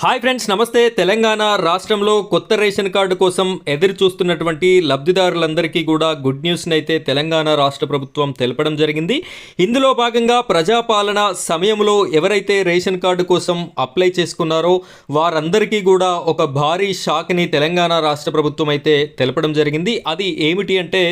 Hi friends నమస్తే. తెలంగాణ రాష్ట్రంలో కొత్త రేషన్ కార్డు కోసం ఎదురు చూస్తున్నటువంటి లబ్ధిదారులందరికీ కూడా గుడ్ న్యూస్ని అయితే తెలంగాణ రాష్ట్ర ప్రభుత్వం తెలపడం జరిగింది. ఇందులో భాగంగా ప్రజాపాలన సమయంలో ఎవరైతే రేషన్ కార్డు కోసం అప్లై చేసుకున్నారో వారందరికీ కూడా ఒక భారీ షాక్ని తెలంగాణ రాష్ట్ర ప్రభుత్వం అయితే తెలపడం జరిగింది. అది ఏమిటి అంటే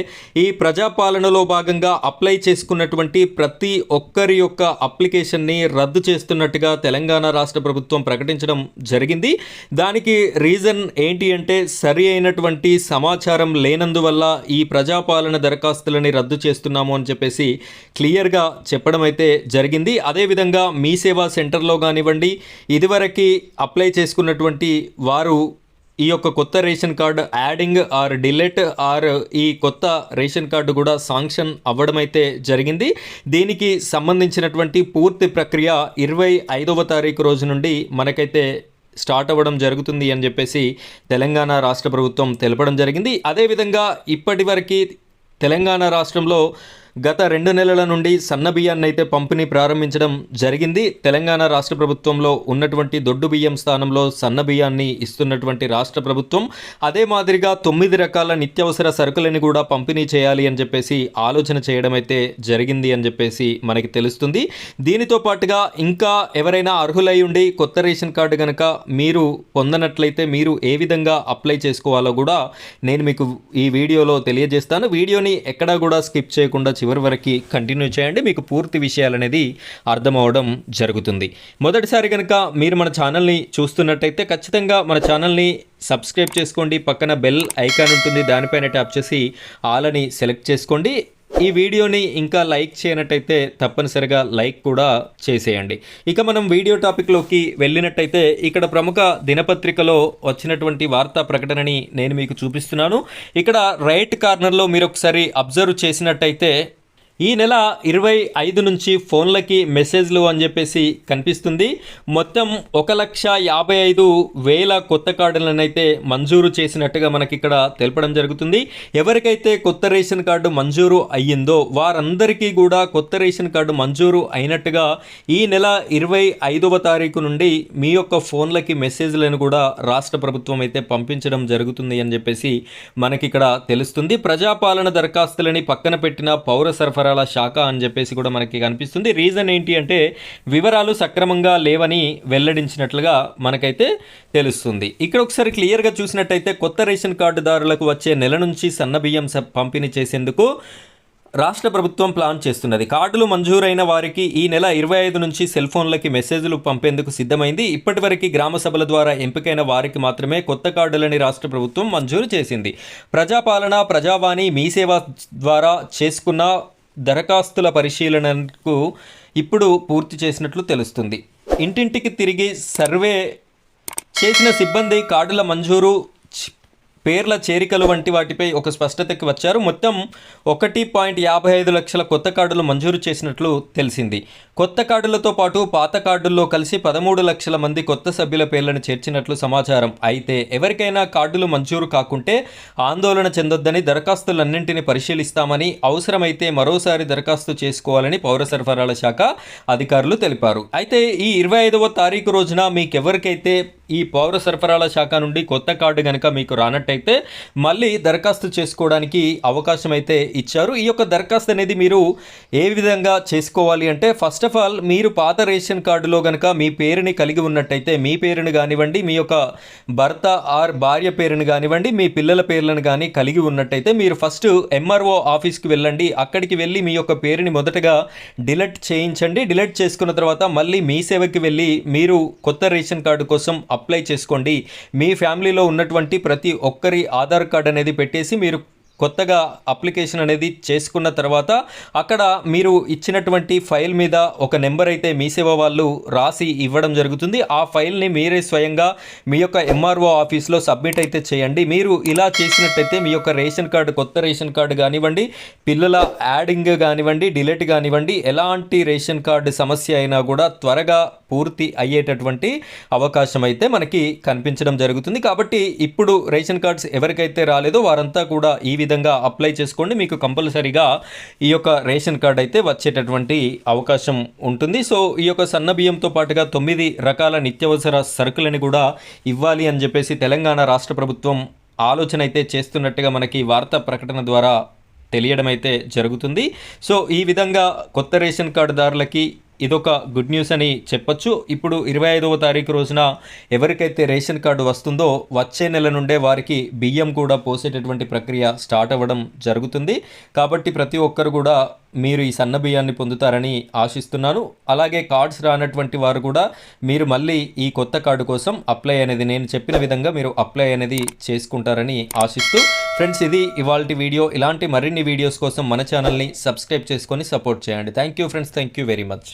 ఈ ప్రజాపాలనలో భాగంగా అప్లై చేసుకున్నటువంటి ప్రతి ఒక్కరి యొక్క అప్లికేషన్ని రద్దు చేస్తున్నట్టుగా తెలంగాణ రాష్ట్ర ప్రభుత్వం ప్రకటించడం జరిగింది. దానికి రీజన్ ఏంటి అంటే సరి అయినటువంటి సమాచారం లేనందువల్ల ఈ ప్రజాపాలన దరఖాస్తులని రద్దు చేస్తున్నాము అని చెప్పేసి క్లియర్గా చెప్పడం అయితే జరిగింది. అదేవిధంగా మీ సేవా సెంటర్లో కానివ్వండి ఇదివరకు అప్లై చేసుకున్నటువంటి వారు ఈ యొక్క కొత్త ration card adding or delete or ఈ కొత్త రేషన్ కార్డు కూడా శాంక్షన్ అవ్వడం అయితే జరిగింది. దీనికి సంబంధించినటువంటి పూర్తి ప్రక్రియ ఇరవై ఐదవ తారీఖు రోజు నుండి మనకైతే స్టార్ట్ అవ్వడం జరుగుతుంది అని చెప్పేసి తెలంగాణ రాష్ట్ర ప్రభుత్వం తెలపడం జరిగింది. అదేవిధంగా ఇప్పటి వరకు తెలంగాణ రాష్ట్రంలో గత రెండు నెలల నుండి సన్న బియ్యాన్ని అయితే పంపిణీ ప్రారంభించడం జరిగింది. తెలంగాణ రాష్ట్ర ప్రభుత్వంలో ఉన్నటువంటి దొడ్డు బియ్యం స్థానంలో సన్న బియ్యాన్ని ఇస్తున్నటువంటి రాష్ట్ర ప్రభుత్వం అదే మాదిరిగా తొమ్మిది రకాల నిత్యావసర సరుకులని కూడా పంపిణీ చేయాలి అని చెప్పేసి ఆలోచన చేయడం అయితే జరిగింది అని చెప్పేసి మనకి తెలుస్తుంది. దీనితో పాటుగా ఇంకా ఎవరైనా అర్హులై ఉండి కొత్త రేషన్ కార్డు కనుక మీరు పొందనట్లయితే మీరు ఏ విధంగా అప్లై చేసుకోవాలో కూడా నేను మీకు ఈ వీడియోలో తెలియజేస్తాను. వీడియోని ఎక్కడా కూడా స్కిప్ చేయకుండా చివరి వరకు కంటిన్యూ చేయండి. మీకు పూర్తి విషయాలు అనేది అర్థమవడం జరుగుతుంది. మొదటిసారి కనుక మీరు మన ఛానల్ని చూస్తున్నట్టయితే ఖచ్చితంగా మన ఛానల్ని సబ్స్క్రైబ్ చేసుకోండి. పక్కన బెల్ ఐకాన్ ఉంటుంది. దానిపైన ట్యాప్ చేసి ఆల్ అని సెలెక్ట్ చేసుకోండి. ఈ వీడియోని ఇంకా లైక్ చేయనట్టయితే తప్పనిసరిగా లైక్ కూడా చేసేయండి. ఇక మనం వీడియో టాపిక్లోకి వెళ్ళినట్టయితే ఇక్కడ ప్రముఖ దినపత్రికలో వచ్చినటువంటి వార్తా ప్రకటనని నేను మీకు చూపిస్తున్నాను. ఇక్కడ రైట్ కార్నర్లో మీరు ఒకసారి అబ్జర్వ్ చేసినట్టయితే ఈ నెల ఇరవై ఐదు నుంచి ఫోన్లకి మెసేజ్లు అని చెప్పేసి కనిపిస్తుంది. మొత్తం ఒక లక్ష యాభై ఐదు వేల కొత్త కార్డులను అయితే మంజూరు చేసినట్టుగా మనకి ఇక్కడ తెలపడం జరుగుతుంది. ఎవరికైతే కొత్త రేషన్ కార్డు మంజూరు అయ్యిందో వారందరికీ కూడా కొత్త రేషన్ కార్డు మంజూరు అయినట్టుగా ఈ నెల ఇరవై ఐదవ తారీఖు నుండి మీ యొక్క ఫోన్లకి మెసేజ్లను కూడా రాష్ట్ర ప్రభుత్వం అయితే పంపించడం జరుగుతుంది అని చెప్పేసి మనకి ఇక్కడ తెలుస్తుంది. ప్రజాపాలన దరఖాస్తులని పక్కన పెట్టిన పౌర సరఫరా సరఫరాల శాఖ అని చెప్పేసి కూడా మనకి కనిపిస్తుంది. రీజన్ ఏంటి అంటే వివరాలు సక్రమంగా లేవని వెల్లడించినట్లుగా మనకైతే తెలుస్తుంది. ఇక్కడ ఒకసారి క్లియర్గా చూసినట్టయితే కొత్త రేషన్ కార్డుదారులకు వచ్చే నెల నుంచి సన్న బియ్యం స- పంపిణీ చేసేందుకు రాష్ట్ర ప్రభుత్వం ప్లాన్ చేస్తున్నది. కార్డులు మంజూరైన వారికి ఈ నెల ఇరవై ఐదు నుంచి సెల్ ఫోన్లకి మెసేజ్లు పంపేందుకు సిద్ధమైంది. ఇప్పటివరకు గ్రామ సభల ద్వారా ఎంపికైన వారికి మాత్రమే కొత్త కార్డులని రాష్ట్ర ప్రభుత్వం మంజూరు చేసింది. ప్రజాపాలన ప్రజావాణి మీ సేవ ద్వారా చేసుకున్న దరఖాస్తుల పరిశీలనకు ఇప్పుడు పూర్తి చేసినట్లు తెలుస్తుంది. ఇంటింటికి తిరిగి సర్వే చేసిన సిబ్బంది కార్డుల మంజూరు పేర్ల చేరికలు వంటి వాటిపై ఒక స్పష్టతకి వచ్చారు. మొత్తం ఒకటి పాయింట్ యాభై ఐదు లక్షల కొత్త కార్డులు మంజూరు చేసినట్లు తెలిసింది. కొత్త కార్డులతో పాటు పాత కార్డుల్లో కలిసి పదమూడు లక్షల మంది కొత్త సభ్యుల పేర్లను చేర్చినట్లు సమాచారం. అయితే ఎవరికైనా కార్డులు మంజూరు కాకుంటే ఆందోళన చెందొద్దని దరఖాస్తులన్నింటినీ పరిశీలిస్తామని అవసరమైతే మరోసారి దరఖాస్తు చేసుకోవాలని పౌర సరఫరాల శాఖ అధికారులు తెలిపారు. అయితే ఈ ఇరవై ఐదవ తారీఖు రోజున మీకెవరికైతే ఈ పౌర సరఫరాల శాఖ నుండి కొత్త కార్డు కనుక మీకు రానట్టయితే మళ్ళీ దరఖాస్తు చేసుకోవడానికి అవకాశం అయితే ఇచ్చారు. ఈ యొక్క దరఖాస్తు అనేది మీరు ఏ విధంగా చేసుకోవాలి అంటే ఫస్ట్ ఆఫ్ ఆల్ మీరు పాత రేషన్ కార్డులో కనుక మీ పేరుని కలిగి ఉన్నట్టయితే మీ పేరుని కానివ్వండి మీ యొక్క భర్త ఆర్ భార్య పేరుని కానివ్వండి మీ పిల్లల పేర్లను కానీ కలిగి ఉన్నట్టయితే మీరు ఫస్ట్ ఎంఆర్ఓ ఆఫీస్కి వెళ్ళండి. అక్కడికి వెళ్ళి మీ యొక్క పేరుని మొదటగా డిలెట్ చేయించండి. డిలెట్ చేసుకున్న తర్వాత మళ్ళీ మీ సేవకి వెళ్ళి మీరు కొత్త రేషన్ కార్డు కోసం అప్లై చేసుకోండి. మీ ఫ్యామిలీలో ఉన్నటువంటి ప్రతి ఒక్కరి ఆధార్ కార్డ్ అనేది పెట్టేసి మీరు కొత్తగా అప్లికేషన్ అనేది చేసుకున్న తర్వాత అక్కడ మీరు ఇచ్చినటువంటి ఫైల్ మీద ఒక నెంబర్ అయితే మీ సేవ వాళ్ళు రాసి ఇవ్వడం జరుగుతుంది. ఆ ఫైల్ని మీరే స్వయంగా మీ యొక్క ఎంఆర్ఓ ఆఫీస్లో సబ్మిట్ అయితే చేయండి. మీరు ఇలా చేసినట్టయితే మీ యొక్క రేషన్ కార్డు కొత్త రేషన్ కార్డు కానివ్వండి పిల్లల యాడింగ్ కానివ్వండి డిలీట్ కానివ్వండి ఎలాంటి రేషన్ కార్డు సమస్య అయినా కూడా త్వరగా పూర్తి అయ్యేటటువంటి అవకాశం అయితే మనకి కనిపించడం జరుగుతుంది. కాబట్టి ఇప్పుడు రేషన్ కార్డ్స్ ఎవరికైతే రాలేదో వారంతా కూడా ఈ విధంగా అప్లై చేసుకోండి. మీకు కంపల్సరీగా ఈ యొక్క రేషన్ కార్డ్ అయితే వచ్చేటటువంటి అవకాశం ఉంటుంది. సో ఈ యొక్క సన్న బియ్యంతో పాటుగా తొమ్మిది రకాల నిత్యావసర సరుకులని కూడా ఇవ్వాలి అని చెప్పేసి తెలంగాణ రాష్ట్ర ప్రభుత్వం ఆలోచన అయితే చేస్తున్నట్టుగా మనకి వార్తా ప్రకటన ద్వారా తెలియడం అయితే జరుగుతుంది. సో ఈ విధంగా కొత్త రేషన్ కార్డుదారులకి ఇదొక గుడ్ న్యూస్ అని చెప్పొచ్చు. ఇప్పుడు ఇరవై ఐదవ తారీఖు రోజున ఎవరికైతే రేషన్ కార్డు వస్తుందో వచ్చే నెల నుండే వారికి బియ్యం కూడా పోసేటటువంటి ప్రక్రియ స్టార్ట్ అవ్వడం జరుగుతుంది. కాబట్టి ప్రతి ఒక్కరు కూడా మీరు ఈ సన్న బియ్యాన్ని పొందుతారని ఆశిస్తున్నాను. అలాగే కార్డ్స్ రానటువంటి వారు కూడా మీరు మళ్ళీ ఈ కొత్త కార్డు కోసం అప్లై అనేది నేను చెప్పిన విధంగా మీరు అప్లై అనేది చేసుకుంటారని ఆశిస్తూ ఫ్రెండ్స్ ఇది ఇవాళ వీడియో. ఇలాంటి మరిన్ని వీడియోస్ కోసం మన ఛానల్ని సబ్స్క్రైబ్ చేసుకొని సపోర్ట్ చేయండి. Thank you friends. Thank you very much.